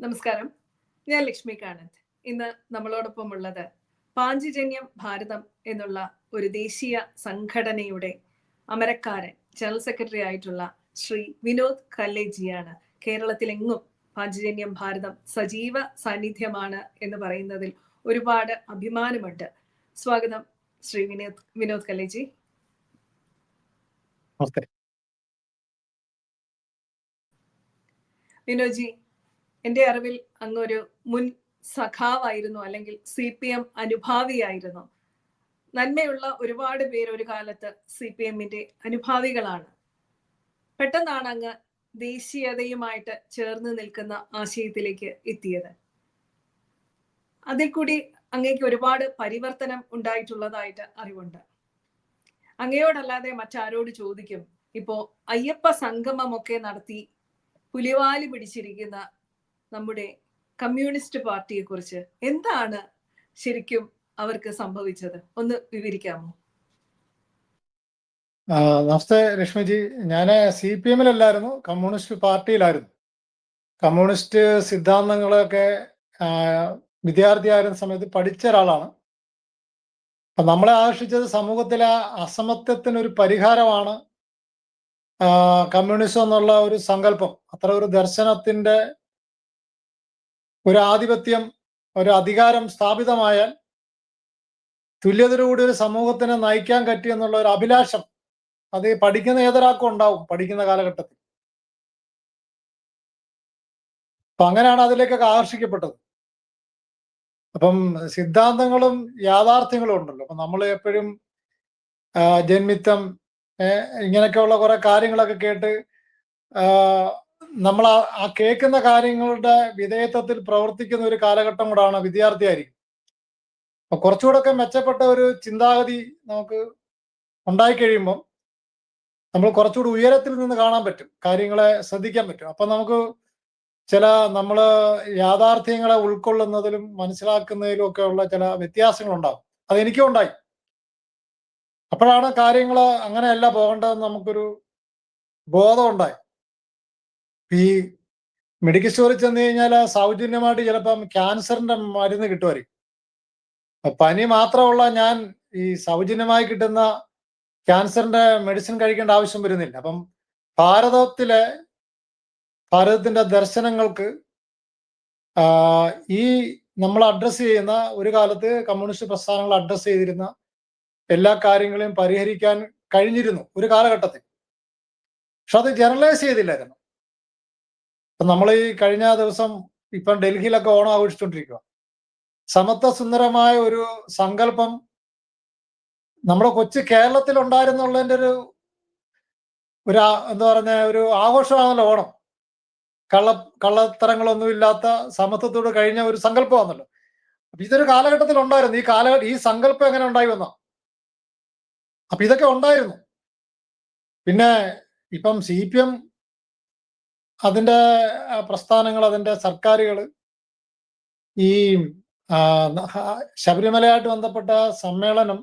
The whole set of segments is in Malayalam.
നമസ്കാരം. ഞാൻ ലക്ഷ്മി കാനന്ദ് ഇന്ന് നമ്മളോടൊപ്പം ഉള്ളത് പാഞ്ചജന്യം ഭാരതം എന്നുള്ള ഒരു ദേശീയ സംഘടനയുടെ അമരക്കാരൻ ജനറൽ സെക്രട്ടറി ആയിട്ടുള്ള ശ്രീ വിനോദ് കല്ലേജിയാണ്. കേരളത്തിലെങ്ങും പാഞ്ചജന്യം ഭാരതം സജീവ സാന്നിധ്യമാണ് എന്ന് പറയുന്നതിൽ ഒരുപാട് അഭിമാനമുണ്ട്. സ്വാഗതം ശ്രീ വിനോദ് വിനോദ് കല്ലേജി. വിനോജി എന്റെ അറിവിൽ അങ്ങൊരു മുൻ സഖാവായിരുന്നു അല്ലെങ്കിൽ സി പി എം അനുഭാവിയായിരുന്നു. നന്മയുള്ള ഒരുപാട് പേര് ഒരു കാലത്ത് സി പി എമ്മിന്റെ അനുഭാവികളാണ്. പെട്ടെന്നാണ് അങ്ങ് ദേശീയതയുമായിട്ട് ചേർന്ന് നിൽക്കുന്ന ആശയത്തിലേക്ക് എത്തിയത്. അതിൽ കൂടി അങ്ങേക്ക് ഒരുപാട് പരിവർത്തനം ഉണ്ടായിട്ടുള്ളതായിട്ട് അറിവുണ്ട്. അങ്ങയോടല്ലാതെ മറ്റാരോട് ചോദിക്കും ഇപ്പോ അയ്യപ്പ സംഗമമൊക്കെ നടത്തി പുലിവാലി പിടിച്ചിരിക്കുന്ന നമ്മുടെ കമ്മ്യൂണിസ്റ്റ് പാർട്ടിയെ കുറിച്ച് എന്താണ് ശരിക്കും അവർക്ക് സംഭവിച്ചത്? ഒന്ന് വിവരിക്കാമോ? നമസ്തേ രശ്മിജി. ഞാൻ സി പി എമ്മിലല്ലായിരുന്നു കമ്മ്യൂണിസ്റ്റ് പാർട്ടിയിലായിരുന്നു. കമ്മ്യൂണിസ്റ്റ് സിദ്ധാന്തങ്ങളൊക്കെ വിദ്യാർത്ഥിയായിരുന്ന സമയത്ത് പഠിച്ച ഒരാളാണ്. അപ്പൊ നമ്മളെ ആകർഷിച്ചത് സമൂഹത്തിലെ അസമത്വത്തിനൊരു പരിഹാരമാണ് കമ്മ്യൂണിസം എന്നുള്ള ഒരു സങ്കല്പം. അത്ര ഒരു ദർശനത്തിന്റെ ഒരു ആധിപത്യം ഒരു അധികാരം സ്ഥാപിതമായാൽ തുല്യതയോടെ ഒരു സമൂഹത്തിനെ നയിക്കാൻ പറ്റി എന്നുള്ള ഒരു അഭിലാഷം അത് പഠിക്കുന്ന ഏതൊരാൾക്കും ഉണ്ടാവും പഠിക്കുന്ന കാലഘട്ടത്തിൽ. അപ്പൊ അങ്ങനെയാണ് അതിലേക്കൊക്കെ ആകർഷിക്കപ്പെട്ടത്. അപ്പം സിദ്ധാന്തങ്ങളും യാഥാർത്ഥ്യങ്ങളും ഉണ്ടല്ലോ. അപ്പൊ നമ്മൾ എപ്പോഴും ജന്മിത്തം ഇങ്ങനെയൊക്കെയുള്ള കുറെ കാര്യങ്ങളൊക്കെ കേട്ട് നമ്മൾ ആ കേൾക്കുന്ന കാര്യങ്ങളുടെ വിധേയത്വത്തിൽ പ്രവർത്തിക്കുന്ന ഒരു കാലഘട്ടം കൂടാണ് വിദ്യാർത്ഥിയായിരിക്കും. അപ്പൊ കുറച്ചുകൂടെ ഒക്കെ മെച്ചപ്പെട്ട ഒരു ചിന്താഗതി നമുക്ക് ഉണ്ടായി കഴിയുമ്പോൾ നമ്മൾ കുറച്ചുകൂടി ഉയരത്തിൽ നിന്ന് കാണാൻ പറ്റും കാര്യങ്ങളെ ശ്രദ്ധിക്കാൻ പറ്റും. അപ്പൊ നമുക്ക് ചില നമ്മൾ യാഥാർത്ഥ്യങ്ങളെ ഉൾക്കൊള്ളുന്നതിലും മനസ്സിലാക്കുന്നതിലും ഒക്കെ ഉള്ള ചില വ്യത്യാസങ്ങൾ ഉണ്ടാവും അത് എനിക്കും ഉണ്ടായി. അപ്പോഴാണ് കാര്യങ്ങൾ അങ്ങനെയല്ല പോകേണ്ടതെന്ന് നമുക്കൊരു ബോധം ഉണ്ടായി. ഈ മെഡിക്കൽ സ്റ്റോറിൽ ചെന്ന് കഴിഞ്ഞാൽ ആ സൗജന്യമായിട്ട് ചിലപ്പം ക്യാൻസറിന്റെ മരുന്ന് കിട്ടുമായിരിക്കും. പനി മാത്രമുള്ള ഞാൻ ഈ സൗജന്യമായി കിട്ടുന്ന ക്യാൻസറിന്റെ മെഡിസിൻ കഴിക്കേണ്ട ആവശ്യം വരുന്നില്ല. അപ്പം ഭാരതത്തിലെ ഭാരതത്തിന്റെ ദർശനങ്ങൾക്ക് ഈ നമ്മൾ അഡ്രസ്സ് ചെയ്യുന്ന ഒരു കാലത്ത് കമ്മ്യൂണിസ്റ്റ് പ്രസ്ഥാനങ്ങൾ അഡ്രസ്സ് ചെയ്തിരുന്ന എല്ലാ കാര്യങ്ങളെയും പരിഹരിക്കാൻ കഴിഞ്ഞിരുന്നു ഒരു കാലഘട്ടത്തിൽ. പക്ഷെ അത് ജനറലൈസ് ചെയ്തില്ലായിരുന്നു. ഇപ്പൊ നമ്മൾ ഈ കഴിഞ്ഞ ദിവസം ഇപ്പം ഡൽഹിയിലൊക്കെ ഓണം ആഘോഷിച്ചുകൊണ്ടിരിക്കുക സമത്വ സുന്ദരമായ ഒരു സങ്കല്പം നമ്മുടെ കൊച്ചു കേരളത്തിൽ ഉണ്ടായിരുന്നുള്ളതിന്റെ ഒരു ഒരു എന്താ പറഞ്ഞ ഒരു ആഘോഷമാണല്ലോ ഓണം. കള്ള കള്ളത്തരങ്ങളൊന്നും ഇല്ലാത്ത സമത്വത്തോട് കഴിഞ്ഞ ഒരു സങ്കല്പമാണല്ലോ. അപ്പൊ ഇതൊരു കാലഘട്ടത്തിൽ ഉണ്ടായിരുന്നു ഈ കാല ഈ സങ്കല്പം എങ്ങനെ ഉണ്ടായി വന്ന? അപ്പൊ ഇതൊക്കെ ഉണ്ടായിരുന്നു. പിന്നെ ഇപ്പം സി പി എം അതിന്റെ ആ, പ്രസ്ഥാനങ്ങൾ അതിന്റെ സർക്കാരുകൾ ഈ ശബരിമലയായിട്ട് ബന്ധപ്പെട്ട സമ്മേളനം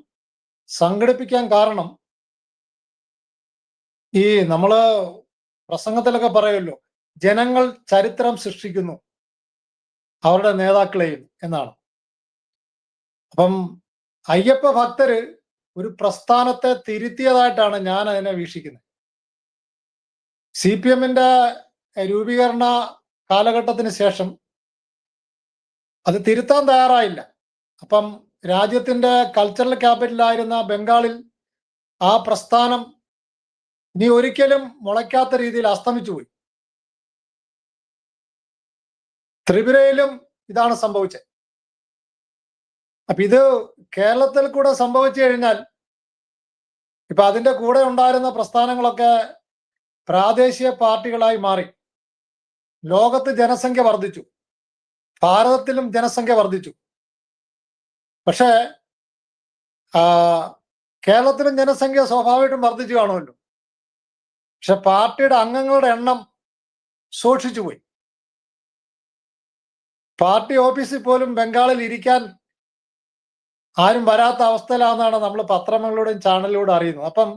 സംഘടിപ്പിക്കാൻ കാരണം ഈ നമ്മൾ പ്രസംഗത്തിലൊക്കെ പറയുമല്ലോ ജനങ്ങൾ ചരിത്രം സൃഷ്ടിക്കുന്നു അവരുടെ നേതാക്കളെയും എന്നാണ്. അപ്പം അയ്യപ്പ ഭക്തര് ഒരു പ്രസ്ഥാനത്തെ തിരുത്തിയതായിട്ടാണ് ഞാൻ അതിനെ വീക്ഷിക്കുന്നത്. സി പി എമ്മിന്റെ രൂപീകരണ കാലഘട്ടത്തിന് ശേഷം അത് തിരുത്താൻ തയ്യാറായില്ല. അപ്പം രാജ്യത്തിന്റെ കൾച്ചറൽ ക്യാപിറ്റലായിരുന്ന ബംഗാളിൽ ആ പ്രസ്ഥാനം നീ ഒരിക്കലും മുളയ്ക്കാത്ത രീതിയിൽ അസ്തമിച്ചു പോയി. ത്രിപുരയിലും ഇതാണ് സംഭവിച്ചത്. അപ്പൊ ഇത് കേരളത്തിൽ കൂടെ സംഭവിച്ചു കഴിഞ്ഞാൽ ഇപ്പൊ അതിന്റെ കൂടെ ഉണ്ടായിരുന്ന പ്രസ്ഥാനങ്ങളൊക്കെ പ്രാദേശിക പാർട്ടികളായി മാറി. ലോകത്ത് ജനസംഖ്യ വർദ്ധിച്ചു. ഭാരതത്തിലും ജനസംഖ്യ വർദ്ധിച്ചു. പക്ഷേ കേരളത്തിലും ജനസംഖ്യ സ്വാഭാവികമായിട്ടും വർദ്ധിച്ചു കാണുമല്ലോ. പക്ഷെ പാർട്ടിയുടെ അംഗങ്ങളുടെ എണ്ണം സൂക്ഷിച്ചു പോയി. പാർട്ടി ഓഫീസിൽ പോലും ബംഗാളിൽ ഇരിക്കാൻ ആരും വരാത്ത അവസ്ഥയിലാണെന്നാണ് നമ്മൾ പത്രങ്ങളിലൂടെയും ചാനലിലൂടെ അറിയുന്നത്. അപ്പം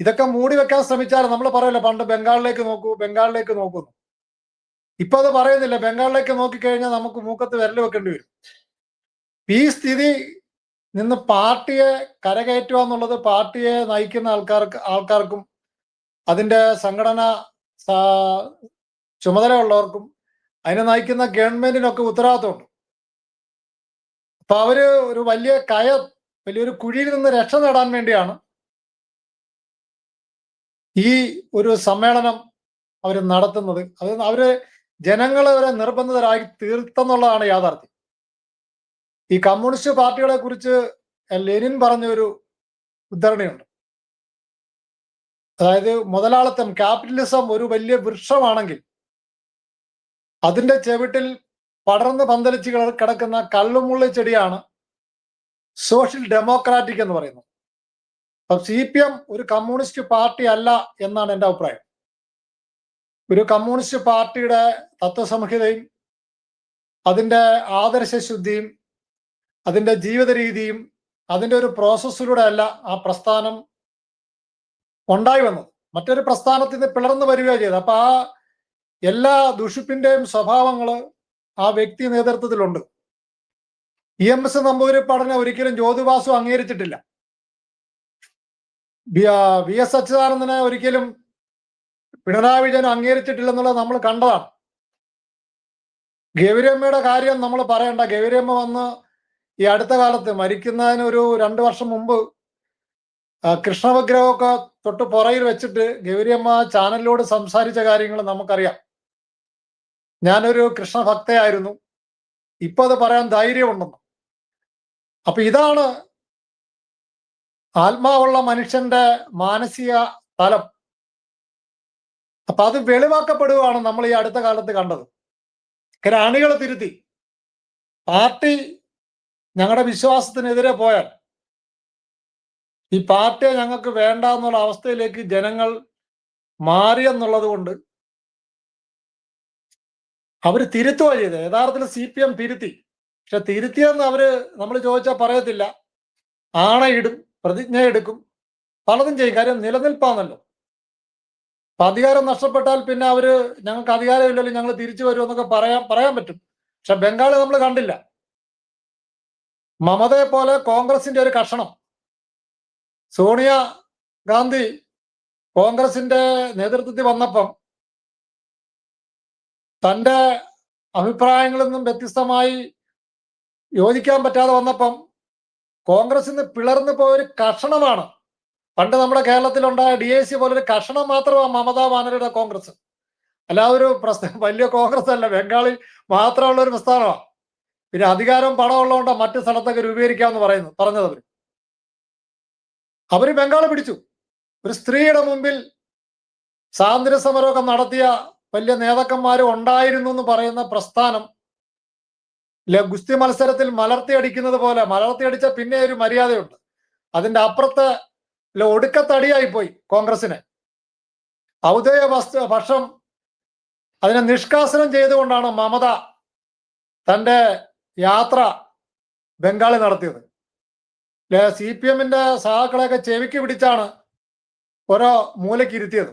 ഇതൊക്കെ മൂടി വെക്കാൻ ശ്രമിച്ചാൽ നമ്മൾ പറയല്ലോ പണ്ട് ബംഗാളിലേക്ക് നോക്കൂ ബംഗാളിലേക്ക് നോക്കുന്നു. ഇപ്പൊ അത് പറയുന്നില്ല. ബംഗാളിലേക്ക് നോക്കിക്കഴിഞ്ഞാൽ നമുക്ക് മൂക്കത്ത് വിരൽ വെക്കേണ്ടി വരും. ഈ സ്ഥിതി നിന്ന് പാർട്ടിയെ കരകയറ്റുക എന്നുള്ളത് പാർട്ടിയെ നയിക്കുന്ന ആൾക്കാർക്ക് ആൾക്കാർക്കും അതിന്റെ സംഘടന ചുമതലയുള്ളവർക്കും അതിനെ നയിക്കുന്ന ഗവൺമെന്റിനൊക്കെ ഉത്തരവാദിത്തമുണ്ട്. അപ്പൊ അവർ ഒരു വലിയ കയ വലിയൊരു കുഴിയിൽ നിന്ന് രക്ഷ നേടാൻ വേണ്ടിയാണ് ഈ ഒരു സമ്മേളനം അവർ നടത്തുന്നത്. അത് അവർ ജനങ്ങളെ വരെ നിർബന്ധിതരായി തീർത്തെന്നുള്ളതാണ് യാഥാർത്ഥ്യം. ഈ കമ്മ്യൂണിസ്റ്റ് പാർട്ടികളെ കുറിച്ച് ലെനിൻ പറഞ്ഞൊരു ഉദ്ധരണിയുണ്ട്. അതായത് മുതലാളിത്തം ക്യാപിറ്റലിസം ഒരു വലിയ വൃക്ഷമാണെങ്കിൽ അതിന്റെ ചെവിട്ടിൽ പടർന്ന് പന്തലിച്ച് കിട- കിടക്കുന്ന കള്ളുമുള്ളി ചെടിയാണ് സോഷ്യൽ ഡെമോക്രാറ്റിക് എന്ന് പറയുന്നത്. അപ്പൊ സി പി എം ഒരു കമ്മ്യൂണിസ്റ്റ് പാർട്ടി അല്ല എന്നാണ് എന്റെ അഭിപ്രായം. ഒരു കമ്മ്യൂണിസ്റ്റ് പാർട്ടിയുടെ തത്വസംഹിതയും അതിന്റെ ആദർശശുദ്ധിയും അതിന്റെ ജീവിത രീതിയും അതിന്റെ ഒരു പ്രോസസ്സിലൂടെ അല്ല ആ പ്രസ്ഥാനം ഉണ്ടായി വന്നത്. മറ്റൊരു പ്രസ്ഥാനത്തിൽ നിന്ന് പിളർന്നു വരികയാണ് ചെയ്തത്. അപ്പൊ ആ എല്ലാ ദുഷിപ്പിന്റെയും സ്വഭാവങ്ങൾ ആ വ്യക്തി നേതൃത്വത്തിലുണ്ട്. ഇ എം എസ് നമ്പൂതിരിപ്പാടിനെ ഒരിക്കലും ജ്യോതിവാസു അംഗീകരിച്ചിട്ടില്ല. വി എസ് അച്യുതാനന്ദനെ ഒരിക്കലും പിണറായി വിജയൻ അംഗീകരിച്ചിട്ടില്ലെന്നുള്ളത് നമ്മൾ കണ്ടതാണ്. ഗൗരിയമ്മയുടെ കാര്യം നമ്മൾ പറയണ്ട. ഗൗരിയമ്മ വന്ന് ഈ അടുത്ത കാലത്ത് മരിക്കുന്നതിന് ഒരു രണ്ടു വർഷം മുമ്പ് കൃഷ്ണവിഗ്രഹമൊക്കെ തൊട്ട് പുറയിൽ വെച്ചിട്ട് ഗൗരിയമ്മ ചാനലിലൂടെ സംസാരിച്ച കാര്യങ്ങൾ നമുക്കറിയാം. ഞാനൊരു കൃഷ്ണഭക്തയായിരുന്നു ഇപ്പൊ അത് പറയാൻ ധൈര്യമുണ്ടെന്ന്. അപ്പൊ ഇതാണ് ആത്മാവുള്ള മനുഷ്യന്റെ മാനസിക തലം. അപ്പൊ അത് വെളിവാക്കപ്പെടുകയാണ് നമ്മൾ ഈ അടുത്ത കാലത്ത് കണ്ടത്. കാരണം തിരുത്തി. പാർട്ടി ഞങ്ങളുടെ വിശ്വാസത്തിനെതിരെ പോയാൽ ഈ പാർട്ടിയെ ഞങ്ങൾക്ക് വേണ്ട എന്നുള്ള അവസ്ഥയിലേക്ക് ജനങ്ങൾ മാറിയെന്നുള്ളത് കൊണ്ട് അവർ തിരുത്തുക ചെയ്തത്. യഥാർത്ഥത്തിൽ സി പി എം തിരുത്തി. പക്ഷെ തിരുത്തിയെന്ന് അവർ നമ്മൾ ചോദിച്ചാൽ പറയത്തില്ല. ആണയിടും പ്രതിജ്ഞ എടുക്കും പലതും ചെയ്യും. കാര്യം നിലനിൽപ്പാന്നല്ലോ. അപ്പൊ അധികാരം നഷ്ടപ്പെട്ടാൽ പിന്നെ അവർ ഞങ്ങൾക്ക് അധികാരമില്ലല്ലോ ഞങ്ങൾ തിരിച്ചു വരും എന്നൊക്കെ പറയാൻ പറയാൻ പറ്റും. പക്ഷെ ബംഗാൾ നമ്മൾ കണ്ടില്ല. മമതയെ പോലെ കോൺഗ്രസിന്റെ ഒരു കഷണം. സോണിയ ഗാന്ധി കോൺഗ്രസിന്റെ നേതൃത്വത്തിൽ വന്നപ്പം തന്റെ അഭിപ്രായങ്ങളിൽ നിന്നും വ്യത്യസ്തമായി യോജിക്കാൻ പറ്റാതെ വന്നപ്പം കോൺഗ്രസിൽ പിളർന്നു പോയ ഒരു കഷണമാണ് പണ്ട് നമ്മുടെ കേരളത്തിലുണ്ടായ ഡി എ സി പോലൊരു കഷണം മാത്രമാണ് മമതാ ബാനർജിയുടെ കോൺഗ്രസ്. അല്ലാതെ ഒരു വലിയ കോൺഗ്രസ് അല്ല ബംഗാളിൽ മാത്രമുള്ള ഒരു പ്രസ്ഥാനമാണ് പിന്നെ അധികാരം പണം ഉള്ളതുകൊണ്ട് മറ്റു സ്ഥലത്തൊക്കെ രൂപീകരിക്കാമെന്ന് പറയുന്നു പറഞ്ഞത് അവർ. അവർ ബംഗാൾ പിടിച്ചു. ഒരു സ്ത്രീയുടെ മുമ്പിൽ സ്വാതന്ത്ര്യ സമരമൊക്കെ നടത്തിയ വലിയ നേതാക്കന്മാരും ഉണ്ടായിരുന്നു എന്ന് പറയുന്ന പ്രസ്ഥാനം ഗുസ്തി മത്സരത്തിൽ മലർത്തിയടിക്കുന്നത് പോലെ മലർത്തിയടിച്ച പിന്നെ ഒരു മര്യാദയുണ്ട്. അതിന്റെ അപ്പുറത്ത് ല- ഒടുക്കത്തടിയായി പോയി കോൺഗ്രസിന് ഔദ്യോഗിക വസ്തു പക്ഷം അതിനെ നിഷ്കാസനം ചെയ്തുകൊണ്ടാണ് മമത തന്റെ യാത്ര ബംഗാളിൽ നടത്തിയത്. സി പി എമ്മിന്റെ സഹാക്കളെയൊക്കെ ചെവിക്ക് പിടിച്ചാണ് ഓരോ മൂലയ്ക്ക് ഇരുത്തിയത്.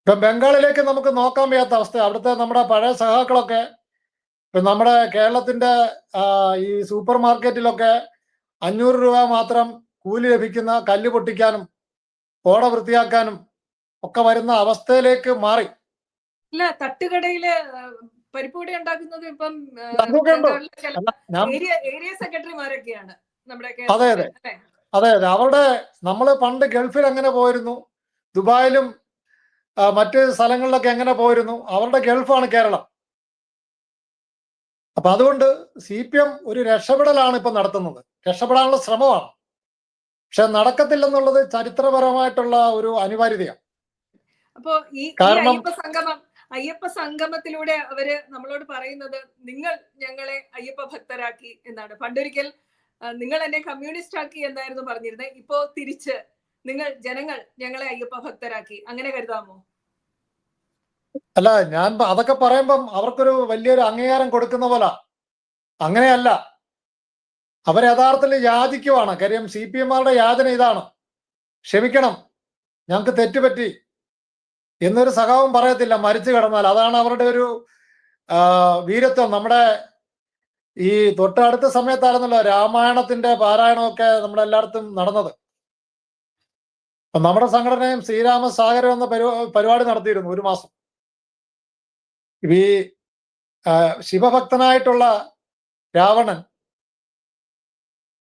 ഇപ്പം ബംഗാളിലേക്ക് നമുക്ക് നോക്കാൻ വയ്യാത്ത അവസ്ഥ അവിടുത്തെ നമ്മുടെ പഴയ സഹാക്കളൊക്കെ ഇപ്പം നമ്മുടെ കേരളത്തിന്റെ ഈ സൂപ്പർ മാർക്കറ്റിലൊക്കെ അഞ്ഞൂറ് രൂപ മാത്രം കൂലി ലഭിക്കുന്ന കല്ല് പൊട്ടിക്കാനും ഓട വൃത്തിയാക്കാനും ഒക്കെ വരുന്ന അവസ്ഥയിലേക്ക് മാറി. ഇല്ല തട്ടുകടയിൽ പരിപ്പുവട ഉണ്ടാക്കുന്നത് ഇപ്പം ഏരിയ സെക്രട്ടറിമാരൊക്കെയാണ് നമ്മുടെ അതെ, അതെ. അതെ അതെ. അവരുടെ നമ്മൾ പണ്ട് ഗൾഫിൽ എങ്ങനെ പോയിരുന്നു? ദുബായിലും മറ്റു മറ്റ് സ്ഥലങ്ങളിലൊക്കെ എങ്ങനെ പോയിരുന്നു? അവരുടെ ഗൾഫാണ് കേരളം. അപ്പൊ അതുകൊണ്ട് സി പി എം ഒരു രക്ഷപ്പെടലാണ് ഇപ്പൊ നടത്തുന്നത്. രക്ഷപ്പെടാനുള്ള ശ്രമമാണ്. പക്ഷെ നടക്കത്തില്ലെന്നുള്ളത് ചരിത്രപരമായിട്ടുള്ള ഒരു അനിവാര്യതയാണ്. അപ്പൊ ഈ അയ്യപ്പ സംഗമം അയ്യപ്പ സംഗമത്തിലൂടെ അവർ നമ്മളോട് പറയുന്നത് നിങ്ങൾ ഞങ്ങളെ അയ്യപ്പ ഭക്തരാക്കി എന്നാണ്. പണ്ടൊരിക്കൽ നിങ്ങൾ എന്നെ കമ്മ്യൂണിസ്റ്റ് ആക്കി എന്നായിരുന്നു പറഞ്ഞിരുന്നത് ഇപ്പോ തിരിച്ച് നിങ്ങൾ ജനങ്ങൾ ഞങ്ങളെ അയ്യപ്പ ഭക്തരാക്കി. അങ്ങനെ കരുതാമോ? അല്ല ഞാൻ അതൊക്കെ പറയുമ്പം അവർക്കൊരു വലിയൊരു അംഗീകാരം കൊടുക്കുന്ന പോലെ. അങ്ങനെയല്ല. അവർ യഥാർത്ഥത്തിൽ യാചിക്കുവാണ്. കാര്യം സി പി എമ്മാരുടെ യാചന ഇതാണ്. ക്ഷമിക്കണം ഞങ്ങൾക്ക് തെറ്റുപറ്റി എന്നൊരു സഖാവും പറയത്തില്ല. മരിച്ചു കിടന്നാൽ. അതാണ് അവരുടെ ഒരു വീരത്വം. നമ്മുടെ ഈ തൊട്ടടുത്ത സമയത്തായിരുന്നല്ലോ രാമായണത്തിന്റെ പാരായണമൊക്കെ നമ്മുടെ എല്ലായിടത്തും നടന്നത്. നമ്മുടെ സംഘടനയും ശ്രീരാമ സാഗരം എന്ന പരിപാ- പരിപാടി നടത്തിയിരുന്നു ഒരു മാസം. ഈ ശിവഭക്തനായിട്ടുള്ള രാവണൻ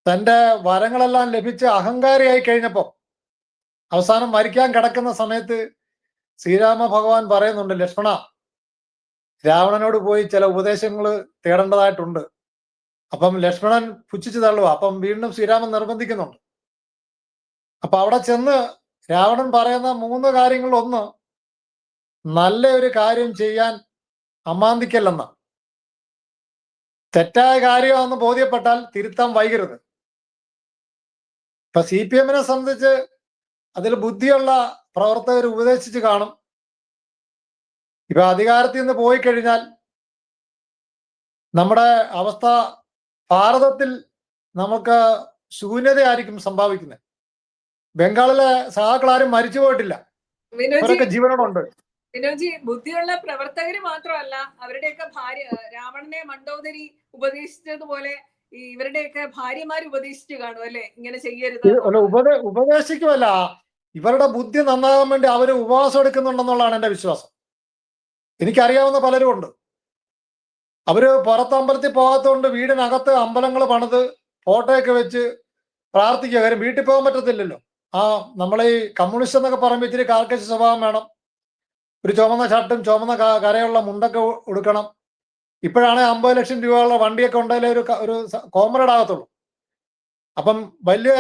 തന്റെ വരങ്ങളെല്ലാം ലഭിച്ച് അഹങ്കാരിയായി കഴിഞ്ഞപ്പോൾ അവസാനം മരിക്കാൻ കിടക്കുന്ന സമയത്ത് ശ്രീരാമ ഭഗവാൻ പറയുന്നുണ്ട് ലക്ഷ്മണ രാവണനോട് പോയി ചില ഉപദേശങ്ങൾ തേടേണ്ടതായിട്ടുണ്ട്. അപ്പം ലക്ഷ്മണൻ പുച്ഛിച്ചു തള്ളുക അപ്പം വീണ്ടും ശ്രീരാമൻ നിർബന്ധിക്കുന്നുണ്ട്. അപ്പൊ അവിടെ ചെന്ന് രാവണൻ പറയുന്ന മൂന്ന് കാര്യങ്ങളിൽ ഒന്ന് നല്ല ഒരു കാര്യം ചെയ്യാൻ അമാന്തിക്കല്ലെന്ന തെറ്റായ കാര്യമാണെന്ന് ബോധ്യപ്പെട്ടാൽ തിരുത്താൻ വൈകരുത്. ഇപ്പൊ സി പി എമ്മിനെ സംബന്ധിച്ച് അതിൽ ബുദ്ധിയുള്ള പ്രവർത്തകർ ഉപദേശിച്ച് കാണും. ഇപ്പൊ അധികാരത്തിൽ നിന്ന് പോയി കഴിഞ്ഞാൽ നമ്മുടെ അവസ്ഥ ഭാരതത്തിൽ നമുക്ക് ശൂന്യതയായിരിക്കും സംഭാവിക്കുന്നത്. ബംഗാളിലെ സഹാക്കളാരും മരിച്ചു പോയിട്ടില്ല. അവരൊക്കെ ജീവനോടുണ്ട്. വിനോജി ബുദ്ധിയുള്ള പ്രവർത്തകര് മാത്രമല്ല അവരുടെയൊക്കെ ഭാര്യ രാവണനെ മണ്ടോദരി ഉപദേശിച്ചതുപോലെ ഈ ഇവരുടെയൊക്കെ ഭാര്യമാർ ഉപദേശിച്ചു കാണും അല്ലെ? ഇങ്ങനെ ചെയ്യരുത് ഉപദേശിക്കുമല്ല ഇവരുടെ ബുദ്ധി നന്നാകാൻ വേണ്ടി അവർ ഉപവാസം എടുക്കുന്നുണ്ടെന്നുള്ളതാണ് എന്റെ വിശ്വാസം. എനിക്കറിയാവുന്ന പലരും ഉണ്ട്. അവർ പുറത്ത് അമ്പലത്തിൽ പോകാത്തതുകൊണ്ട് വീടിനകത്ത് അമ്പലങ്ങൾ പണിത് ഫോട്ടോയൊക്കെ വെച്ച് പ്രാർത്ഥിക്കുക. കാര്യം വീട്ടിൽ പോകാൻ പറ്റത്തില്ലല്ലോ. ആ നമ്മളെ ഈ കമ്മ്യൂണിസ്റ്റ് എന്നൊക്കെ പറയുമ്പോൾ ഇച്ചിരി കാർക്കശ സ്വഭാവം വേണം. ഒരു ചുമന്ന ഷർട്ടും ചുമന്ന കരയുള്ള മുണ്ടൊക്കെ ഉടുക്കണം. ഇപ്പോഴാണ് അമ്പത് ലക്ഷം രൂപയുള്ള വണ്ടിയൊക്കെ ഉണ്ടായാലേ ഒരു ഒരു കോമ്രേഡ് ആകത്തുള്ളൂ. അപ്പം വലിയ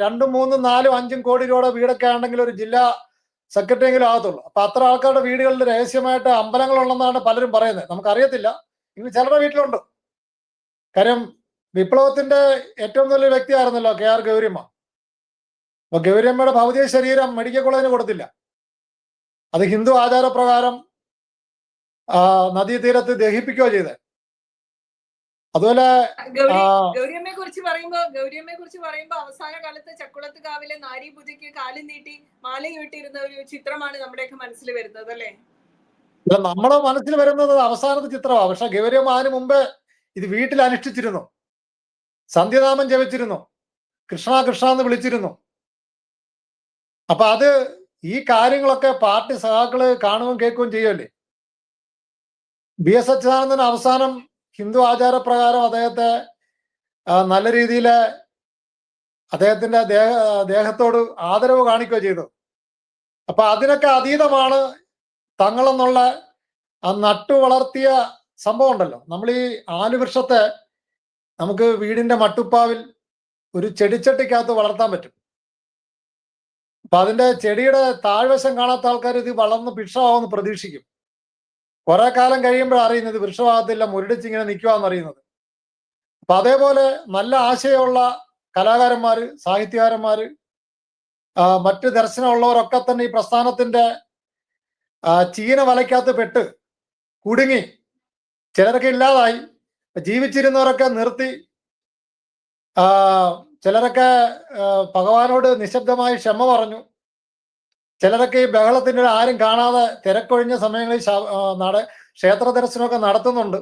രണ്ടും മൂന്നും നാലും അഞ്ചും കോടി രൂപയുടെ വീടൊക്കെ ആണെങ്കിൽ ഒരു ജില്ലാ സെക്രട്ടറി എങ്കിലും ആകത്തുള്ളൂ. അപ്പൊ അത്ര ആൾക്കാരുടെ വീടുകളിൽ രഹസ്യമായിട്ട് അമ്പലങ്ങൾ ഉള്ളതാണ് പലരും പറയുന്നത്. നമുക്കറിയത്തില്ല. ഇനി ചിലരുടെ വീട്ടിലുണ്ട്. കാര്യം വിപ്ലവത്തിന്റെ ഏറ്റവും നല്ലൊരു വ്യക്തിയായിരുന്നല്ലോ കെ ആർ ഗൗരിയമ്മ. അപ്പൊ ഗൗരിയമ്മയുടെ ഭൗതിക ശരീരം മെഡിക്കൽ കോളേജിന് കൊടുത്തില്ല. അത് ഹിന്ദു ആചാരപ്രകാരം നദീതീരത്ത് ദഹിപ്പിക്കുകയോ ചെയ്തത് അതുപോലെ ഗൗരിയമ്മയെ കുറിച്ച് പറയുമ്പോ ഗൗരിയമ്മയെ കുറിച്ച് പറയുമ്പോ അവസാന കാലത്ത് ചക്കുളത്ത് കാവിലെ നാരി പൂജയ്ക്ക് കാലും നീട്ടി മാലയിട്ടിരുന്ന ഒരു ചിത്രമാണ് നമ്മുടെയൊക്കെ മനസ്സിൽ വരുന്നത് അല്ലെ? നമ്മുടെ മനസ്സിൽ വരുന്നത് അവസാനത്തെ ചിത്രമാണ് പക്ഷെ ഗൗരിയമ്മ അതിന് മുമ്പ് ഇത് വീട്ടിൽ അനുഷ്ഠിച്ചിരുന്നു. സന്ധ്യനാമം ജപിച്ചിരുന്നു. കൃഷ്ണ കൃഷ്ണ എന്ന് വിളിച്ചിരുന്നു. അപ്പൊ അത് ഈ കാര്യങ്ങളൊക്കെ പാർട്ടി സഹാക്കൾ കാണുകയും കേൾക്കുകയും ചെയ്യുമല്ലേ? ബി എസ് അച്യുതാനന്ദൻ അവസാനം ഹിന്ദു ആചാരപ്രകാരം അദ്ദേഹത്തെ നല്ല രീതിയിൽ അദ്ദേഹത്തിന്റെ ദേഹ ദേഹത്തോട് ആദരവ് കാണിക്കുകയോ ചെയ്തു. അപ്പൊ അതിനൊക്കെ അതീതമാണ് തങ്ങളെന്നുള്ള ആ നട്ടു വളർത്തിയ സംഭവം ഉണ്ടല്ലോ. നമ്മൾ ഈ ആലുവൃക്ഷത്തെ നമുക്ക് വീടിന്റെ മട്ടുപ്പാവിൽ ഒരു ചെടിച്ചട്ടിക്കകത്ത് വളർത്താൻ പറ്റും. അപ്പൊ അതിന്റെ ചെടിയുടെ താഴ്വശം കാണാത്ത ആൾക്കാർ ഇത് വളർന്ന് ഭിക്ഷമാവുമെന്ന് പ്രതീക്ഷിക്കും. കുറെ കാലം കഴിയുമ്പോൾ അറിയുന്നത് വൃക്ഷമാകത്തില്ല മുരടിച്ചിങ്ങനെ നിൽക്കുവാന്ന് അറിയുന്നത്. അപ്പൊ അതേപോലെ നല്ല ആശയമുള്ള കലാകാരന്മാര് സാഹിത്യകാരന്മാര് മറ്റ് ദർശനമുള്ളവരൊക്കെ തന്നെ ഈ പ്രസ്ഥാനത്തിന്റെ ചീന വലയ്ക്കകത്ത് പെട്ട് കുടുങ്ങി ചിലരൊക്കെ ഇല്ലാതായി. ജീവിച്ചിരുന്നവരൊക്കെ നിർത്തി ചിലരൊക്കെ ഭഗവാനോട് നിശബ്ദമായി ക്ഷമ പറഞ്ഞു. ചിലരൊക്കെ ഈ ബഹളത്തിന്റെ ആരും കാണാതെ തിരക്കൊഴിഞ്ഞ സമയങ്ങളിൽ നട ക്ഷേത്ര ദർശനമൊക്കെ നടത്തുന്നുണ്ട്.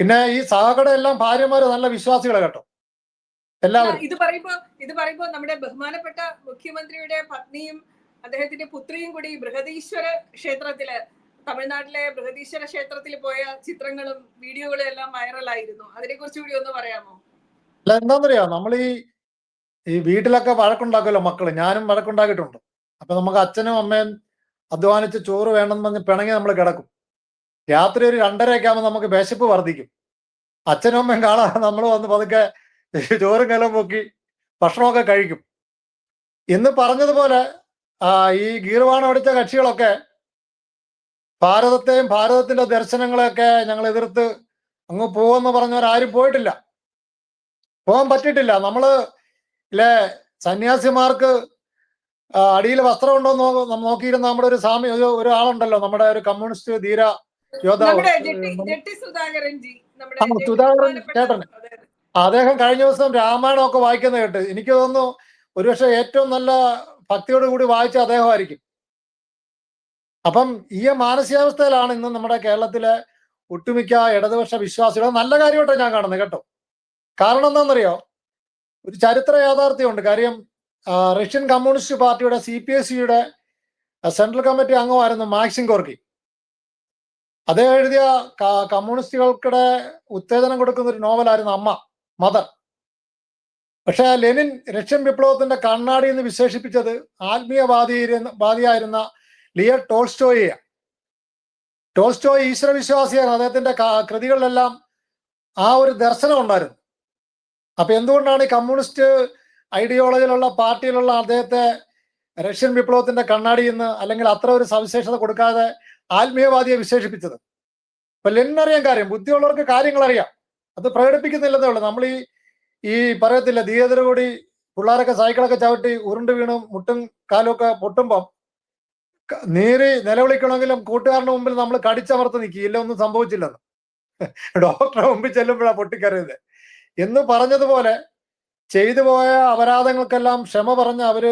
പിന്നെ ഈ സഹകട എല്ലാം ഭാര്യമാര് നല്ല വിശ്വാസികളെ കേട്ടോ. എല്ലാവരും. ഇത് പറയുമ്പോ ഇത് പറയുമ്പോ നമ്മുടെ ബഹുമാനപ്പെട്ട മുഖ്യമന്ത്രിയുടെ പത്നിയും അദ്ദേഹത്തിന്റെ പുത്രിയും കൂടി ബൃഹദീശ്വര ക്ഷേത്രത്തിൽ തമിഴ്നാട്ടിലെ ബൃഹദീശ്വര ക്ഷേത്രത്തിൽ പോയ ചിത്രങ്ങളും വീഡിയോകളും എല്ലാം വൈറലായിരുന്നു. അതിനെ കുറിച്ച് കൂടി ഒന്ന് പറയാമോ? അല്ല എന്താന്നറിയാ? നമ്മൾ ഈ ഈ വീട്ടിലൊക്കെ വഴക്കുണ്ടാക്കുമല്ലോ മക്കൾ. ഞാനും വഴക്കുണ്ടാക്കിയിട്ടുണ്ട്. അപ്പൊ നമുക്ക് അച്ഛനും അമ്മയും അധ്വാനിച്ച് ചോറ് വേണമെന്ന് പറഞ്ഞ് പിണങ്ങി നമ്മൾ കിടക്കും. രാത്രി ഒരു രണ്ടരയൊക്കെ ആകുമ്പോൾ നമുക്ക് വിശപ്പ് വർദ്ധിക്കും. അച്ഛനും അമ്മയും കാണാൻ നമ്മൾ വന്ന് പതുക്കെ ചോറും കലം പൊക്കി ഭക്ഷണമൊക്കെ കഴിക്കും. എന്ന് പറഞ്ഞതുപോലെ ഈ ഗീർവാണം അടിച്ച കക്ഷികളൊക്കെ ഭാരതത്തെയും ഭാരതത്തിന്റെ ദർശനങ്ങളെയൊക്കെ ഞങ്ങൾ എതിർത്ത് അങ്ങ് പോകുമെന്ന് പറഞ്ഞവരാരും പോയിട്ടില്ല. പോകാൻ പറ്റിയിട്ടില്ല. നമ്മൾ ഇല്ലേ സന്യാസിമാർക്ക് അടിയിൽ വസ്ത്രം ഉണ്ടോ എന്ന് നോക്കിയിരുന്ന നമ്മുടെ ഒരു സാമി ഒരു ഒരാളുണ്ടല്ലോ നമ്മുടെ ഒരു കമ്മ്യൂണിസ്റ്റ് ധീര യോദ്ധാവ്. സുധാകരൻ ചേട്ടൻ. അദ്ദേഹം കഴിഞ്ഞ ദിവസം രാമായണം ഒക്കെ വായിക്കുന്ന കേട്ട്. എനിക്ക് തോന്നുന്നു ഒരുപക്ഷെ ഏറ്റവും നല്ല ഭക്തിയോട് കൂടി വായിച്ച അദ്ദേഹമായിരിക്കും. അപ്പം ഈ മാനസികാവസ്ഥയിലാണ് ഇന്ന് നമ്മുടെ കേരളത്തിലെ ഒട്ടുമിക്ക ഇടതുപക്ഷ വിശ്വാസികൾ നല്ല കാര്യമായിട്ടാണ് ഞാൻ കാണുന്നത് കേട്ടോ. കാരണം എന്താണെന്നറിയോ? ഒരു ചരിത്ര യാഥാർത്ഥ്യമുണ്ട്. കാര്യം റഷ്യൻ കമ്മ്യൂണിസ്റ്റ് പാർട്ടിയുടെ സി പി എസ് സിയുടെ സെൻട്രൽ കമ്മിറ്റി അംഗമായിരുന്നു മാക്സിം കോർക്കി. അദ്ദേഹം എഴുതിയ കമ്മ്യൂണിസ്റ്റുകൾക്കിടെ ഉത്തേജനം കൊടുക്കുന്ന ഒരു നോവലായിരുന്നു അമ്മ മദർ. പക്ഷെ ലെനിൻ റഷ്യൻ വിപ്ലവത്തിന്റെ കണ്ണാടി എന്ന് വിശേഷിപ്പിച്ചത് ആത്മീയവാദി വാദിയായിരുന്ന ലിയർ ടോൾസ്റ്റോയെ ടോൾസ്റ്റോയ് ഈശ്വരവിശ്വാസിയാണ് അദ്ദേഹത്തിന്റെ കൃതികളിലെല്ലാം ആ ഒരു ദർശനം ഉണ്ടായിരുന്നു. അപ്പൊ എന്തുകൊണ്ടാണ് ഈ കമ്മ്യൂണിസ്റ്റ് ഐഡിയോളജിയിലുള്ള പാർട്ടിയിലുള്ള അദ്ദേഹത്തെ റഷ്യൻ വിപ്ലവത്തിന്റെ കണ്ണാടി എന്ന് അല്ലെങ്കിൽ അത്ര ഒരു സവിശേഷത കൊടുക്കാതെ ആത്മീയവാദിയെ വിശേഷിപ്പിച്ചത്. ഇപ്പൊ ലെന്നറിയാൻ കാര്യം ബുദ്ധിയുള്ളവർക്ക് കാര്യങ്ങൾ അറിയാം. അത് പ്രകടിപ്പിക്കുന്നില്ലെന്നേ ഉള്ളൂ. നമ്മൾ ഈ ഈ പറയത്തില്ല ധീയതര കൂടി പിള്ളേരൊക്കെ സൈക്കിളൊക്കെ ചവിട്ടി ഉരുണ്ട് വീണും മുട്ടും കാലും ഒക്കെ പൊട്ടുമ്പം നീര് നിലവിളിക്കണമെങ്കിലും കൂട്ടുകാരന്റെ മുമ്പിൽ നമ്മൾ കടിച്ചമർത്ത് നിൽക്കി ഇല്ല ഒന്നും സംഭവിച്ചില്ലെന്ന്. ഡോക്ടറെ മുമ്പിൽ ചെല്ലുമ്പോഴാണ് പൊട്ടിക്കറിയത് എന്ന് പറഞ്ഞതുപോലെ ചെയ്തു പോയ അപരാധങ്ങൾക്കെല്ലാം ക്ഷമ പറഞ്ഞ് അവർ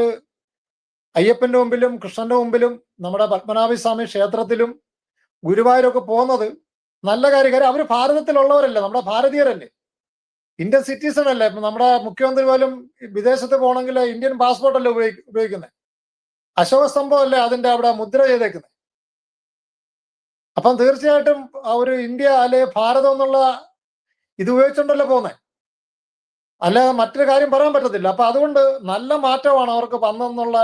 അയ്യപ്പന്റെ മുമ്പിലും കൃഷ്ണന്റെ മുമ്പിലും നമ്മുടെ പത്മനാഭ സ്വാമി ക്ഷേത്രത്തിലും ഗുരുവായൂരൊക്കെ പോകുന്നത് നല്ല കാര്യം. കാര്യം അവർ ഭാരതത്തിലുള്ളവരല്ലേ നമ്മുടെ ഭാരതീയരല്ലേ. ഇന്ത്യൻ സിറ്റിസൺ അല്ലേ നമ്മുടെ മുഖ്യമന്ത്രി പോലും വിദേശത്ത് പോകണമെങ്കിൽ ഇന്ത്യൻ പാസ്പോർട്ട് അല്ലേ ഉപയോഗി ഉപയോഗിക്കുന്നത് അശോക സ്തംഭം അല്ലേ അതിന്റെ അവിടെ മുദ്ര ചെയ്തേക്കുന്നത് അപ്പം തീർച്ചയായിട്ടും ഒരു ഇന്ത്യ അല്ലെ ഭാരതം എന്നുള്ള ഇത് ഉപയോഗിച്ചുകൊണ്ടല്ലോ പോകുന്നത് അല്ലാതെ മറ്റൊരു കാര്യം പറയാൻ പറ്റത്തില്ല. അപ്പൊ അതുകൊണ്ട് നല്ല മാറ്റമാണ് അവർക്ക് വന്നെന്നുള്ള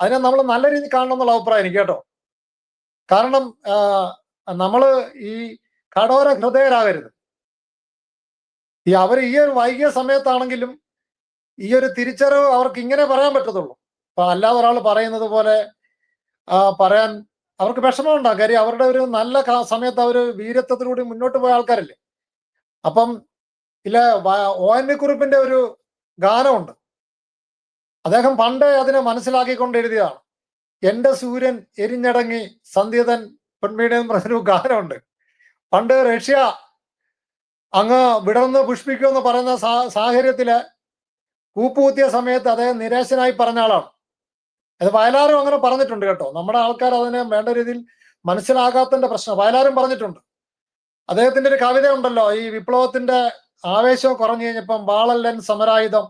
അതിനെ നമ്മൾ നല്ല രീതിയിൽ കാണണം എന്നുള്ള അഭിപ്രായം എനിക്ക് കേട്ടോ. കാരണം നമ്മൾ ഈ കടോര ഹൃദയരാകരുത്. ഈ അവർ ഈ ഒരു വൈകിയ സമയത്താണെങ്കിലും ഈ ഒരു തിരിച്ചറിവ് അവർക്ക് ഇങ്ങനെ പറയാൻ പറ്റത്തുള്ളൂ. അപ്പൊ അല്ലാതെ ഒരാൾ പറയുന്നത് പോലെ പറയാൻ അവർക്ക് വിഷമമുണ്ടാകും. കാര്യം അവരുടെ ഒരു നല്ല സമയത്ത് അവർ വീരത്വത്തിലൂടെ മുന്നോട്ട് പോയ ആൾക്കാരല്ലേ. അപ്പം ഇല്ല ഒ എൻ വി കുറിപ്പിന്റെ ഒരു ഗാനമുണ്ട്. അദ്ദേഹം പണ്ടേ അതിനെ മനസ്സിലാക്കിക്കൊണ്ട് എഴുതിയതാണ്. എന്റെ സൂര്യൻ എരിഞ്ഞടങ്ങി സന്ധ്യതൻ പെൺമീടെ എന്ന് പറഞ്ഞൊരു ഗാനമുണ്ട്. പണ്ട് റഷ്യ അങ്ങ് വിടർന്ന് പുഷ്പിക്കുമെന്ന് പറയുന്ന സാഹചര്യത്തിൽ കൂപ്പുകുത്തിയ സമയത്ത് അദ്ദേഹം നിരാശനായി പറഞ്ഞ ആളാണ്. അത് വയലാരും അങ്ങനെ പറഞ്ഞിട്ടുണ്ട് കേട്ടോ. നമ്മുടെ ആൾക്കാർ അതിനെ വേണ്ട രീതിയിൽ മനസ്സിലാകാത്തതിന്റെ പ്രശ്നം. വയലാരും പറഞ്ഞിട്ടുണ്ട്. അദ്ദേഹത്തിന്റെ ഒരു കവിത ഉണ്ടല്ലോ ഈ വിപ്ലവത്തിന്റെ ആവേശം കുറഞ്ഞു കഴിഞ്ഞപ്പം വാളല്ലൻ സമരായുധം.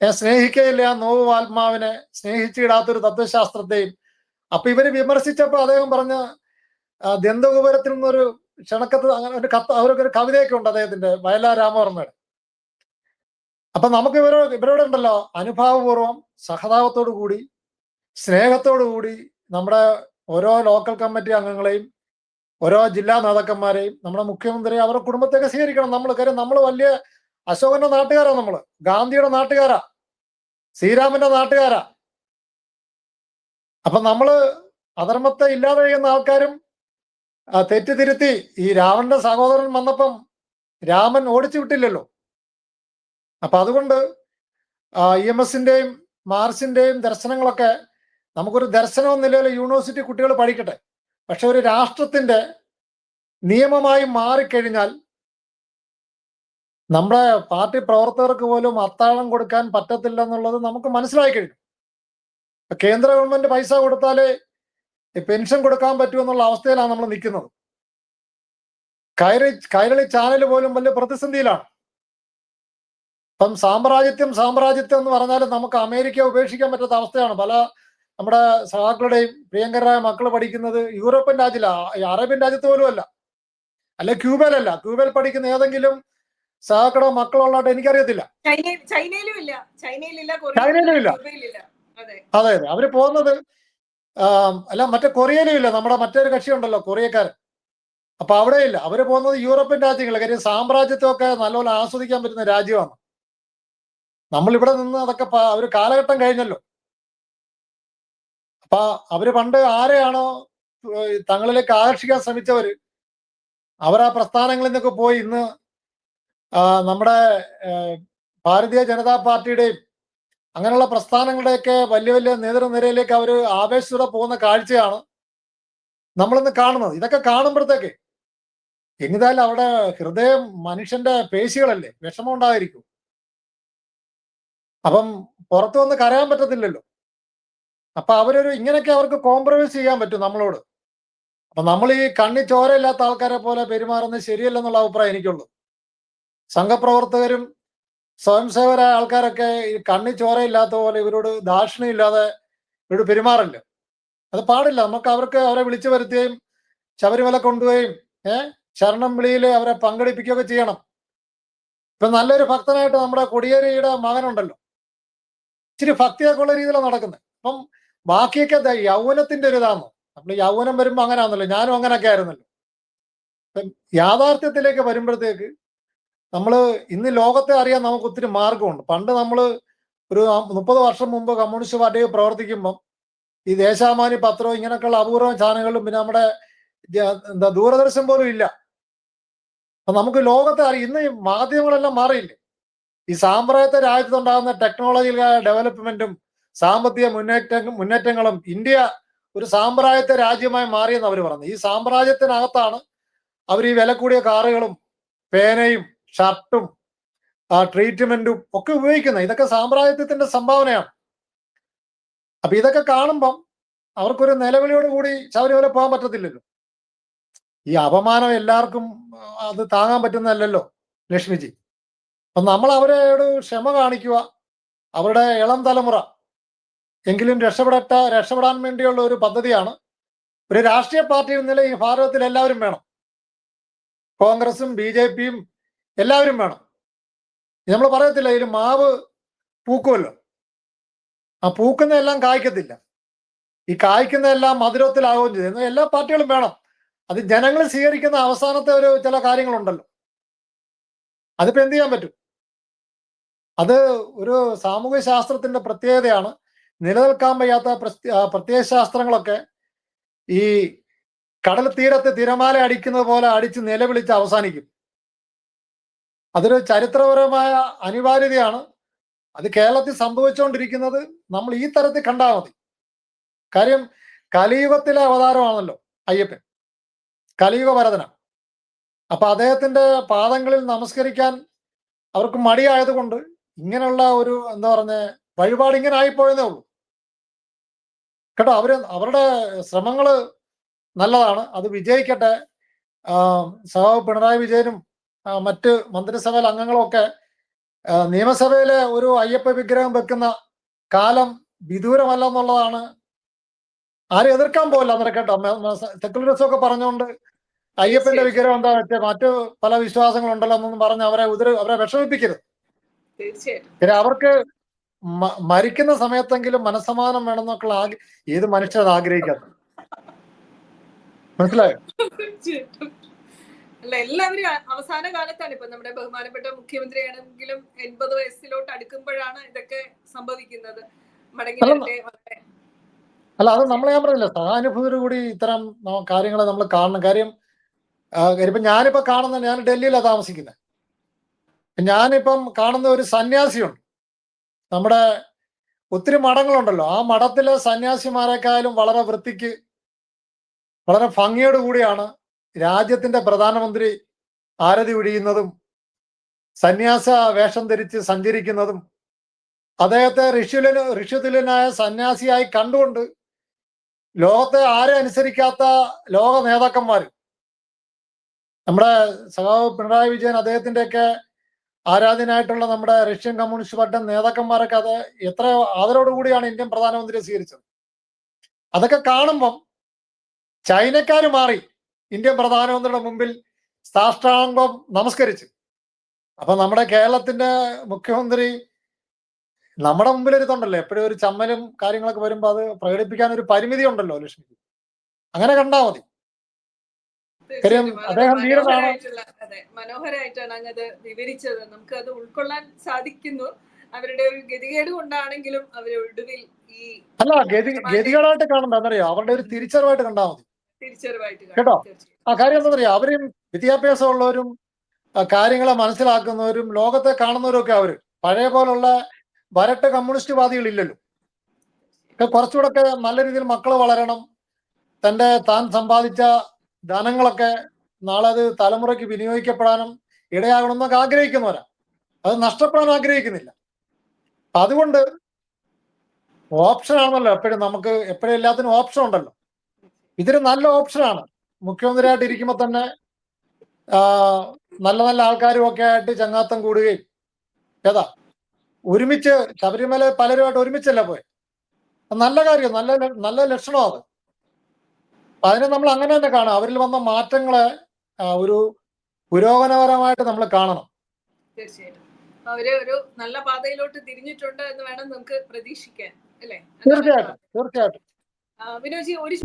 ഞാൻ സ്നേഹിക്കയില്ല നോവ് ആത്മാവിനെ സ്നേഹിച്ചിടാത്തൊരു തത്വശാസ്ത്രത്തെയും. അപ്പൊ ഇവർ വിമർശിച്ചപ്പോ അദ്ദേഹം പറഞ്ഞ ദന്തകുപുരത്തിൽ നിന്നൊരു ക്ഷണക്കത്ത് അങ്ങനെ ഒരു കത്ത് അവരൊക്കെ ഒരു കവിതയൊക്കെ ഉണ്ട് അദ്ദേഹത്തിന്റെ വയലാ രാമവർമ്മയുടെ. അപ്പൊ നമുക്ക് ഇവരോട് ഇവരോട് ഉണ്ടല്ലോ അനുഭാവപൂർവം സഹതാപത്തോടു കൂടി സ്നേഹത്തോടു കൂടി നമ്മുടെ ഓരോ ലോക്കൽ കമ്മിറ്റി അംഗങ്ങളെയും ഓരോ ജില്ലാ നേതാക്കന്മാരെയും നമ്മുടെ മുഖ്യമന്ത്രി അവരുടെ കുടുംബത്തെയൊക്കെ സ്വീകരിക്കണം. നമ്മൾ കാര്യം നമ്മൾ വലിയ അശോകന്റെ നാട്ടുകാരാ നമ്മൾ. ഗാന്ധിയുടെ നാട്ടുകാരാ. ശ്രീരാമന്റെ നാട്ടുകാരാ. അപ്പൊ നമ്മൾ അധർമ്മത്തെ ഇല്ലാതെ ചെയ്യുന്ന ആൾക്കാരും തെറ്റുതിരുത്തി തെറ്റ് തിരുത്തി ഈ രാവണന്റെ സഹോദരൻ വന്നപ്പം രാമൻ ഓടിച്ചു വിട്ടില്ലല്ലോ. അപ്പൊ അതുകൊണ്ട് ഇ എം എസിന്റെയും മാർസിന്റെയും ദർശനങ്ങളൊക്കെ നമുക്കൊരു ദർശനം നിലയിൽ യൂണിവേഴ്സിറ്റി കുട്ടികൾ പഠിക്കട്ടെ. പക്ഷെ ഒരു രാഷ്ട്രത്തിന്റെ നിയമമായി മാറിക്കഴിഞ്ഞാൽ നമ്മുടെ പാർട്ടി പ്രവർത്തകർക്ക് പോലും അത്താഴം കൊടുക്കാൻ പറ്റത്തില്ല എന്നുള്ളത് നമുക്ക് മനസ്സിലായി കഴിഞ്ഞു. കേന്ദ്ര ഗവൺമെന്റ് പൈസ കൊടുത്താലേ പെൻഷൻ കൊടുക്കാൻ പറ്റുമെന്നുള്ള അവസ്ഥയിലാണ് നമ്മൾ നിൽക്കുന്നത്. കയറി കൈരളി ചാനൽ പോലും വലിയ പ്രതിസന്ധിയിലാണ്. ഇപ്പം സാമ്രാജ്യത്വം സാമ്രാജ്യത്വം എന്ന് പറഞ്ഞാൽ നമുക്ക് അമേരിക്ക ഉപേക്ഷിക്കാൻ പറ്റാത്ത അവസ്ഥയാണ്. പല നമ്മുടെ സഹാക്കളുടെയും പ്രിയങ്കരായ മക്കൾ പഠിക്കുന്നത് യൂറോപ്യൻ രാജ്യത്തിലാണ് അറേബ്യൻ രാജ്യത്ത് പോലും അല്ല. അല്ലെ ക്യൂബയിലല്ല. ക്യൂബയിൽ പഠിക്കുന്ന ഏതെങ്കിലും സഹാക്കളോ മക്കളോ ഉള്ളതായിട്ട് എനിക്കറിയത്തില്ല. ചൈനയിലും ഇല്ല. ചൈനയിലും അതെ. അതെ അവർ പോകുന്നത് അല്ല മറ്റേ കൊറിയയിലും ഇല്ല. നമ്മുടെ മറ്റൊരു കക്ഷി ഉണ്ടല്ലോ കൊറിയക്കാരൻ. അപ്പൊ അവിടെ ഇല്ല അവർ പോകുന്നത് യൂറോപ്യൻ രാജ്യങ്ങൾ കാര്യം സാമ്രാജ്യത്വമൊക്കെ നല്ലപോലെ ആസ്വദിക്കാൻ പറ്റുന്ന രാജ്യമാണ്. നമ്മൾ ഇവിടെ നിന്ന് അതൊക്കെ ഒരു കാലഘട്ടം കഴിഞ്ഞല്ലോ. അപ്പൊ അവർ പണ്ട് ആരെയാണോ തങ്ങളിലേക്ക് ആകർഷിക്കാൻ ശ്രമിച്ചവര് അവർ ആ പ്രസ്ഥാനങ്ങളിൽ നിന്നൊക്കെ പോയി ഇന്ന് നമ്മുടെ ഭാരതീയ ജനതാ പാർട്ടിയുടെയും അങ്ങനെയുള്ള പ്രസ്ഥാനങ്ങളുടെയൊക്കെ വലിയ വലിയ നേതൃനിരയിലേക്ക് അവർ ആവേശത്തോടെ പോകുന്ന കാഴ്ചയാണ് നമ്മളിന്ന് കാണുന്നത്. ഇതൊക്കെ കാണുമ്പോഴത്തേക്ക് എങ്ങിതായാലും അവിടെ ഹൃദയം മനുഷ്യന്റെ പേശികളല്ലേ? വിഷമം ഉണ്ടായിരിക്കും. അപ്പം പുറത്തു വന്ന് കരയാൻ പറ്റത്തില്ലല്ലോ. അപ്പൊ അവരൊരു ഇങ്ങനെയൊക്കെ അവർക്ക് കോംപ്രമൈസ് ചെയ്യാൻ പറ്റും നമ്മളോട്. അപ്പൊ നമ്മൾ ഈ കണ്ണി ചോരയില്ലാത്ത ആൾക്കാരെ പോലെ പെരുമാറുന്നത് ശരിയല്ലെന്നുള്ള അഭിപ്രായം എനിക്കുള്ളൂ. സംഘപ്രവർത്തകരും സ്വയം സേവരായ ആൾക്കാരൊക്കെ ഈ കണ്ണി ചോരയില്ലാത്ത പോലെ ഇവരോട് ദാക്ഷിണ്യമില്ലാതെ ഇവരോട് പെരുമാറില്ല അത് പാടില്ല. നമുക്ക് അവർക്ക് അവരെ വിളിച്ചു വരുത്തുകയും ശബരിമല കൊണ്ടുപോയും ഏഹ് ശരണം വിളിയിൽ അവരെ പങ്കെടുപ്പിക്കുകയൊക്കെ ചെയ്യണം. ഇപ്പൊ നല്ലൊരു ഭക്തനായിട്ട് നമ്മുടെ കൊടിയേരിയുടെ മകനുണ്ടല്ലോ. ഇച്ചിരി ഭക്തിയൊക്കെ ഉള്ള രീതിയിലാണ് നടക്കുന്നത് അപ്പം ബാക്കിയൊക്കെ യൗവനത്തിന്റെ ഒരു ഇതാണോ നമ്മൾ യൗവനം വരുമ്പോൾ അങ്ങനെ ആണല്ലോ ഞാനും അങ്ങനെയൊക്കെ ആയിരുന്നല്ലോ. യാഥാർത്ഥ്യത്തിലേക്ക് വരുമ്പോഴത്തേക്ക് നമ്മൾ ഇന്ന് ലോകത്തെ അറിയാൻ നമുക്ക് ഒത്തിരി മാർഗമുണ്ട്. പണ്ട് നമ്മൾ ഒരു മുപ്പത് വർഷം മുമ്പ് കമ്മ്യൂണിസ്റ്റ് പാർട്ടിയിൽ പ്രവർത്തിക്കുമ്പം ഈ ദേശാമാനി പത്രവും ഇങ്ങനെയൊക്കെയുള്ള അപൂർവ ചാനലുകളും പിന്നെ നമ്മുടെ എന്താ ദൂരദർശൻ പോലും ഇല്ല. അപ്പൊ നമുക്ക് ലോകത്തെ അറിയാം. ഇന്ന് മാധ്യമങ്ങളെല്ലാം മാറിയില്ലേ? ഈ സാമ്പ്രദായത്തെ രാജ്യത്തുണ്ടാകുന്ന ടെക്നോളജിയിലായ ഡെവലപ്മെന്റും സാമ്പത്തിക മുന്നേറ്റ മുന്നേറ്റങ്ങളും ഇന്ത്യ ഒരു സാമ്പ്രായത്തെ രാജ്യമായി മാറിയെന്ന് അവർ പറഞ്ഞു. ഈ സാമ്രാജ്യത്തിനകത്താണ് അവർ ഈ വില കൂടിയ കാറുകളും പേനയും ഷർട്ടും ട്രീറ്റ്മെന്റും ഒക്കെ ഉപയോഗിക്കുന്നത്. ഇതൊക്കെ സാമ്രാജ്യത്തിന്റെ സംഭാവനയാണ്. അപ്പൊ ഇതൊക്കെ കാണുമ്പം അവർക്കൊരു നിലവിളിയോട് കൂടി ശബരിമല പോകാൻ പറ്റത്തില്ലല്ലോ. ഈ അപമാനം എല്ലാവർക്കും അത് താങ്ങാൻ പറ്റുന്നതല്ലല്ലോ ലക്ഷ്മിജി. അപ്പൊ നമ്മൾ അവരോട് ക്ഷമ കാണിക്കുക അവരുടെ ഇളം തലമുറ. എങ്കിലും രക്ഷപ്പെടട്ട രക്ഷപ്പെടാൻ വേണ്ടിയുള്ള ഒരു പദ്ധതിയാണ്. ഒരു രാഷ്ട്രീയ പാർട്ടി എന്ന നിലയിൽ ഭാരതത്തിൽ എല്ലാവരും വേണം. കോൺഗ്രസും ബി ജെ പിയും എല്ലാവരും വേണം. നമ്മൾ പറയത്തില്ല ഇതിൽ മാവ് പൂക്കുമല്ലോ. ആ പൂക്കുന്ന എല്ലാം കായ്ക്കത്തില്ല. ഈ കായ്ക്കുന്ന എല്ലാം മധുരത്തിലാവുകയും ചെയ്തു എന്നാൽ എല്ലാ പാർട്ടികളും വേണം. അത് ജനങ്ങൾ സ്വീകരിക്കുന്ന അവസാനത്തെ ഒരു ചില കാര്യങ്ങളുണ്ടല്ലോ. അതിപ്പോ എന്ത് ചെയ്യാൻ പറ്റും? അത് ഒരു സാമൂഹ്യ ശാസ്ത്രത്തിന്റെ പ്രത്യേകതയാണ്. നിലനിൽക്കാൻ വയ്യാത്ത പ്രത്യയ ശാസ്ത്രങ്ങളൊക്കെ ഈ കടൽ തീരത്ത് തിരമാല അടിക്കുന്നത് പോലെ അടിച്ച് നിലവിളിച്ച് അവസാനിക്കും. അതൊരു ചരിത്രപരമായ അനിവാര്യതയാണ്. അത് കേരളത്തിൽ സംഭവിച്ചുകൊണ്ടിരിക്കുന്നത് നമ്മൾ ഈ തരത്തിൽ കണ്ടാൽ മതി. കാര്യം കലിയുഗത്തിലെ അവതാരമാണല്ലോ അയ്യപ്പൻ. കലിയുഗ ഭരതന. അപ്പൊ അദ്ദേഹത്തിന്റെ പാദങ്ങളിൽ നമസ്കരിക്കാൻ അവർക്ക് മടിയായതുകൊണ്ട് ഇങ്ങനെയുള്ള ഒരു എന്താ പറഞ്ഞ വഴിപാട് ഇങ്ങനെ ആയിപ്പോയെന്നേ ഉള്ളൂ. കേട്ടോ അവർ അവരുടെ ശ്രമങ്ങൾ നല്ലതാണ്. അത് വിജയിക്കട്ടെ. സഖാവ് പിണറായി വിജയനും മറ്റ് മന്ത്രിസഭയിലെ അംഗങ്ങളും ഒക്കെ നിയമസഭയിലെ ഒരു അയ്യപ്പ വിഗ്രഹം വെക്കുന്ന കാലം വിദൂരമല്ല എന്നുള്ളതാണ്. ആരും എതിർക്കാൻ പോകില്ല അന്നേരം കേട്ടോ. സെക്യുലറിസം ഒക്കെ പറഞ്ഞുകൊണ്ട് അയ്യപ്പന്റെ വിഗ്രഹം എന്താ വെച്ചാൽ മറ്റു പല വിശ്വാസങ്ങളുണ്ടല്ലോ എന്നൊന്നും പറഞ്ഞ് അവരെ ഉതിര് അവരെ വിഷമിപ്പിക്കരുത്. പിന്നെ അവർക്ക് മരിക്കുന്ന സമയത്തെങ്കിലും മനസ്സമാനം വേണമെന്നൊക്കെ ആഗ്ര ഏത് മനുഷ്യർ അത് ആഗ്രഹിക്കാത്ത. മനസ്സിലായോ? അല്ല എല്ലാവരും അവസാന കാലത്താണ് ഇപ്പൊ നമ്മുടെ ബഹുമാനപ്പെട്ട മുഖ്യമന്ത്രിയാണെങ്കിലും എൺപത് വയസ്സിലോട്ട് അടുക്കുമ്പോഴാണ് ഇതൊക്കെ സംഭവിക്കുന്നത്. അല്ല, അത് നമ്മൾ ഞാൻ പറഞ്ഞില്ല സഹാനുഭൂതിയോട് കൂടി ഇത്തരം കാര്യങ്ങളെ നമ്മൾ കാണണം. കാര്യം ഇപ്പൊ ഞാനിപ്പോ കാണുന്ന ഞാൻ ഡൽഹിയിലാണ് താമസിക്കുന്നത്. ഞാനിപ്പം കാണുന്ന ഒരു സന്യാസിയുണ്ട്. നമ്മുടെ ഒത്തിരി മഠങ്ങളുണ്ടല്ലോ. ആ മഠത്തിലെ സന്യാസിമാരെക്കാളും വളരെ വൃത്തിക്ക് വളരെ ഭംഗിയോട് കൂടിയാണ് രാജ്യത്തിന്റെ പ്രധാനമന്ത്രി ആരതി ഒഴിയുന്നതും സന്യാസ വേഷം ധരിച്ച് സഞ്ചരിക്കുന്നതും അദ്ദേഹത്തെ ഋഷുലന് ഋഷുതുലനായ സന്യാസിയായി കണ്ടുകൊണ്ട് ലോകത്തെ ആരെ അനുസരിക്കാത്ത ലോക നേതാക്കന്മാർ നമ്മുടെ സഖാവ് പിണറായി വിജയൻ അദ്ദേഹത്തിന്റെയൊക്കെ ആരാധനായിട്ടുള്ള നമ്മുടെ റഷ്യൻ കമ്മ്യൂണിസ്റ്റ് പാർട്ടി നേതാക്കന്മാരൊക്കെ അത് എത്ര ആദരോടുകൂടിയാണ് ഇന്ത്യൻ പ്രധാനമന്ത്രിയെ സ്വീകരിച്ചത്? അതൊക്കെ കാണുമ്പം ചൈനക്കാർ മാറി ഇന്ത്യൻ പ്രധാനമന്ത്രിയുടെ മുമ്പിൽ സാഷ്ടാംഗം നമസ്കരിച്ച്. അപ്പൊ നമ്മുടെ കേരളത്തിന്റെ മുഖ്യമന്ത്രി നമ്മുടെ മുമ്പിൽ ഒരു ഇതുണ്ടല്ലോ എപ്പോഴും ഒരു ചമ്മലും കാര്യങ്ങളൊക്കെ വരുമ്പോൾ അത് പ്രകടിപ്പിക്കാൻ ഒരു പരിമിതി ഉണ്ടല്ലോ ലക്ഷ്മിക്ക്. അങ്ങനെ കണ്ടാൽ മതി. കാര്യം അദ്ദേഹം ധീരനാണ്. മനോഹരമായിട്ടാണ് അങ്ങത് വിവരിച്ചത് നമുക്ക് അത് ഉൾക്കൊള്ളാൻ സാധിക്കുന്നു. അവരുടെ ഒരു ഗതികേട് കൊണ്ടാണെങ്കിലും അവർ ഒടുവിൽ ഈ അല്ല ഗതി ഗതികളായിട്ട് കാണണ്ട എന്നറിയോ അവരുടെ ഒരു തിരിച്ചറിവായിട്ട് കണ്ടാ മതി. തിരിച്ചറിവായിട്ട് കേട്ടോ? ആ കാര്യം എന്താ പറയാ അവരും വിദ്യാഭ്യാസം ഉള്ളവരും കാര്യങ്ങളെ മനസ്സിലാക്കുന്നവരും ലോകത്തെ കാണുന്നവരും ഒക്കെ അവർ. പഴയ പോലുള്ള വരട്ട് കമ്മ്യൂണിസ്റ്റ് വാദികളില്ലല്ലോ. ഇല്ലല്ലോ കുറച്ചുകൂടെ നല്ല രീതിയിൽ മക്കൾ വളരണം. തന്റെ താൻ സമ്പാദിച്ച ധനങ്ങളൊക്കെ നാളെ അത് തലമുറയ്ക്ക് വിനിയോഗിക്കപ്പെടാനും ഇടയാകണമെന്നൊക്കെ ആഗ്രഹിക്കുന്നവരാ. അത് നഷ്ടപ്പെടാൻ ആഗ്രഹിക്കുന്നില്ല. അതുകൊണ്ട് ഓപ്ഷൻ ആണല്ലോ എപ്പോഴും നമുക്ക് എപ്പോഴും എല്ലാത്തിനും ഓപ്ഷൻ ഉണ്ടല്ലോ. ഇതൊരു നല്ല ഓപ്ഷനാണ്. മുഖ്യമന്ത്രിയായിട്ട് ഇരിക്കുമ്പോൾ തന്നെ നല്ല നല്ല ആൾക്കാരും ഒക്കെ ആയിട്ട് ചങ്ങാത്തം കൂടുകയും ഏതാ? ഒരുമിച്ച് ശബരിമല പലരുമായിട്ട് ഒരുമിച്ചല്ല പോയി? നല്ല കാര്യം നല്ല നല്ല ലക്ഷണം അത്. അതിനെ നമ്മൾ അങ്ങനെ തന്നെ കാണാം. അവരിൽ വന്ന മാറ്റങ്ങളെ ഒരു പുരോഗമനപരമായിട്ട് നമ്മൾ കാണണം. തീർച്ചയായിട്ടും. അവർ ഒരു നല്ല പാതയിലോട്ട് തിരിഞ്ഞിട്ടുണ്ട് എന്ന് വേണം നമുക്ക് പ്രതീക്ഷിക്കാൻ അല്ലേ? തീർച്ചയായിട്ടും തീർച്ചയായിട്ടും. വിനോജി ഒരു